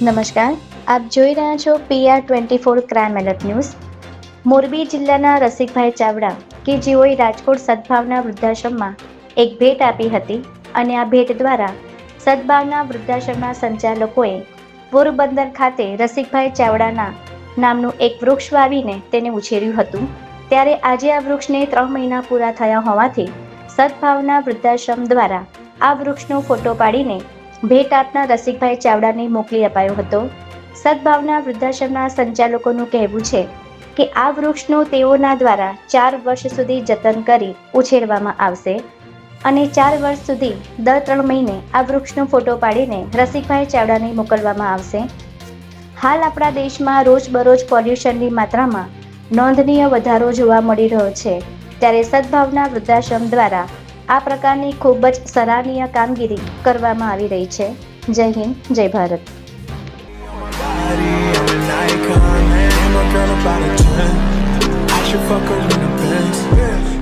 નમસ્કાર. આપ જોઈ રહ્યા છો PR twenty four crime alert news Morbi જિલ્લાના રસિકભાઈ ચાવડા કે જેઓએ રાજકોટ સદભાવના વૃદ્ધાશ્રમમાં એક ભેટ આપી હતી અને આ ભેટ દ્વારા સદભાવના વૃદ્ધાશ્રમના સંચાલકોએ પોરબંદર ખાતે રસિકભાઈ ચાવડાના નામનું એક વૃક્ષ વાવીને તેને ઉછેર્યું હતું. ત્યારે આજે આ વૃક્ષને ત્રણ મહિના પૂરા થયા હોવાથી સદભાવના વૃદ્ધાશ્રમ દ્વારા આ વૃક્ષનો ફોટો પાડીને ભેટ આપનાર રસિકભાઈ ચાવડાને મોકલી અપાયો હતો. સદભાવના વૃદ્ધાશ્રમના સંચાલકોનું કહેવું છે કે આ વૃક્ષનો તેઓના દ્વારા ચાર વર્ષ સુધી જતન કરી ઉછેરવામાં આવશે અને ચાર વર્ષ સુધી દર ત્રણ મહિને આ વૃક્ષનો ફોટો પાડીને રસિકભાઈ ચાવડાને મોકલવામાં આવશે. હાલ આપણા દેશમાં રોજબરોજ પોલ્યુશનની માત્રામાં નોંધનીય વધારો જોવા મળી રહ્યો છે. ત્યારે સદભાવના વૃદ્ધાશ્રમ દ્વારા આ પ્રકારની ખૂબ જ સરાહનીય કામગીરી કરવામાં આવી રહી છે જય હિન્દ જય Bharat body, I'm an icon, man. And my girl about a 10. I should fuck her, you